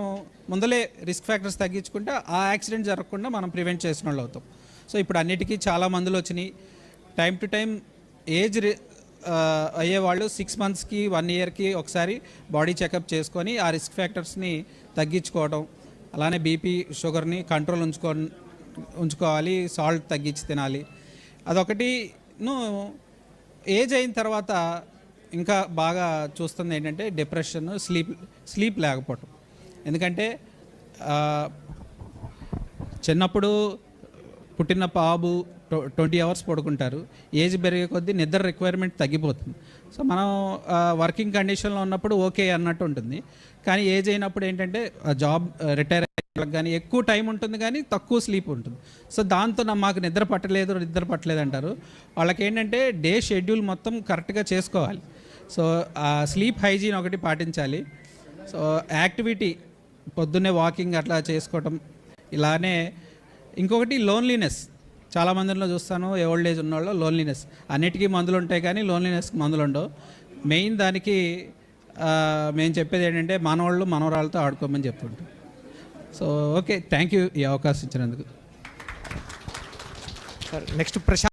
మనం ముందలే risk factors తగ్గించుకుంటే ఆ యాక్సిడెంట్ జరగకుండా మనం ప్రివెంట్ చేసిన వాళ్ళు అవుతాం. సో ఇప్పుడు అన్నిటికీ చాలా మందులు వచ్చినాయి. టైం టు టైం ఏజ్ రి- అయ్యేవాళ్ళు సిక్స్ మంత్స్కి వన్ ఇయర్కి ఒకసారి బాడీ చెకప్ చేసుకొని ఆ రిస్క్ ఫ్యాక్టర్స్ని తగ్గించుకోవడం అలానే బీపీ షుగర్ని కంట్రోల్ ఉంచుకో ఉంచుకోవాలి సాల్ట్ తగ్గించి తినాలి. అదొకటి ఏజ్ అయిన తర్వాత ఇంకా బాగా చూస్తుంది ఏంటంటే డిప్రెషన్ స్లీప్ స్లీప్ లేకపోవటం. ఎందుకంటే చిన్నప్పుడు పుట్టిన బాబు ట్వంటీ అవర్స్ పడుకుంటారు. ఏజ్ పెరిగే కొద్దీ నిద్ర రిక్వైర్మెంట్ తగ్గిపోతుంది. సో మనం వర్కింగ్ కండిషన్లో ఉన్నప్పుడు ఓకే అన్నట్టు ఉంటుంది. కానీ ఏజ్ అయినప్పుడు ఏంటంటే జాబ్ రిటైర్ వాళ్ళకి కానీ ఎక్కువ టైం ఉంటుంది కానీ తక్కువ స్లీప్ ఉంటుంది. సో దాంతో నా మాకు నిద్ర పట్టలేదు నిద్ర పట్టలేదు అంటారు. వాళ్ళకి ఏంటంటే డే షెడ్యూల్ మొత్తం కరెక్ట్గా చేసుకోవాలి. సో స్లీప్ హైజీన్ ఒకటి పాటించాలి. సో యాక్టివిటీ పొద్దున్నే వాకింగ్ అట్లా చేసుకోవటం ఇలానే. ఇంకొకటి లోన్లీనెస్. చాలా మందిలో చూస్తాను ఓల్డ్ ఏజ్ ఉన్నవాళ్ళు లోన్లీనెస్. అన్నిటికీ మందులు ఉంటాయి కానీ లోన్లీనెస్కి మందులు ఉండవు మెయిన్ దానికి మేము చెప్పేది ఏంటంటే మనవాళ్ళు మనవరాళ్ళతో ఆడుకోమని చెప్తుంటాం సో ఓకే థ్యాంక్ యూ ఈ అవకాశం ఇచ్చినందుకు. నెక్స్ట్ ప్రశాంత్